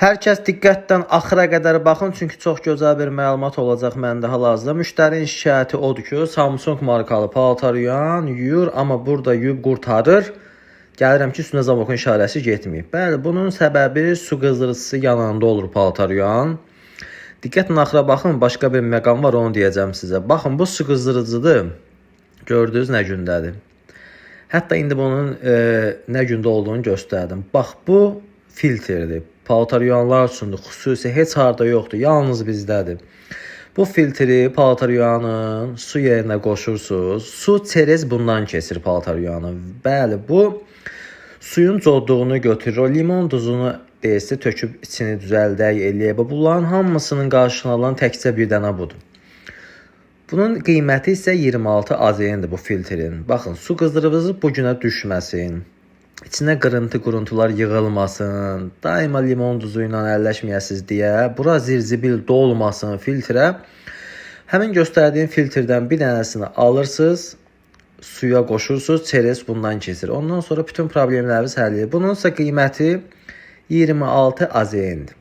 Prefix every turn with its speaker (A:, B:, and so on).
A: Hər kəs diqqətlə axıra qədər baxın, çünki çox gözəl bir məlumat olacaq məndə hal-hazırda. Müştərinin şikayəti odur ki, Samsung markalı paltar yuyan yuyur, amma burada yuyub qurtarır. Gəlirəm ki, üstünə zamokun işarəsi getməyib. Bəli, bunun səbəbi su qızdırıcısı yanında olur paltar yuyan. Diqqətlə axıra baxın, başqa bir məqam var, onu deyəcəm sizə. Baxın, bu su qızdırıcıdır. Gördünüz nə gündədir. Hətta indi bunun e, nə gündə olduğunu göstərdim. Bax bu filtrdir. Paltar yuyanlar üçündür. Xüsusi heç harda yoxdur. Yalnız bizdədir. Bu filtri paltar yuyanın su yerinə qoşursunuz. Su çerez bundan keçir paltar yuyanı. Bəli, bu suyun codduğunu götürür. O limon duzunu deyəsə töküb içini düzəldək, eləyək. Bu Bunların hamısının qarşılığını alan təkcə bir dənə budur. Bunun qiyməti isə 26 AZN-dir bu filtrin. Baxın, su qızdırıcı bu günə düşməsin. İçinə qırıntı, quruntular yığılmasın. Daima limon duzu ilə əlləşməyəsiz deyə bura zirzibil dolmasın filtrə. Həmin göstərdiyim filtrdən bir dənəsini alırsınız, suya qoşursunuz, çerez bundan keçir. Ondan sonra bütün problemləriniz həll edir. Bunun isə qiyməti 26 AZN-dir.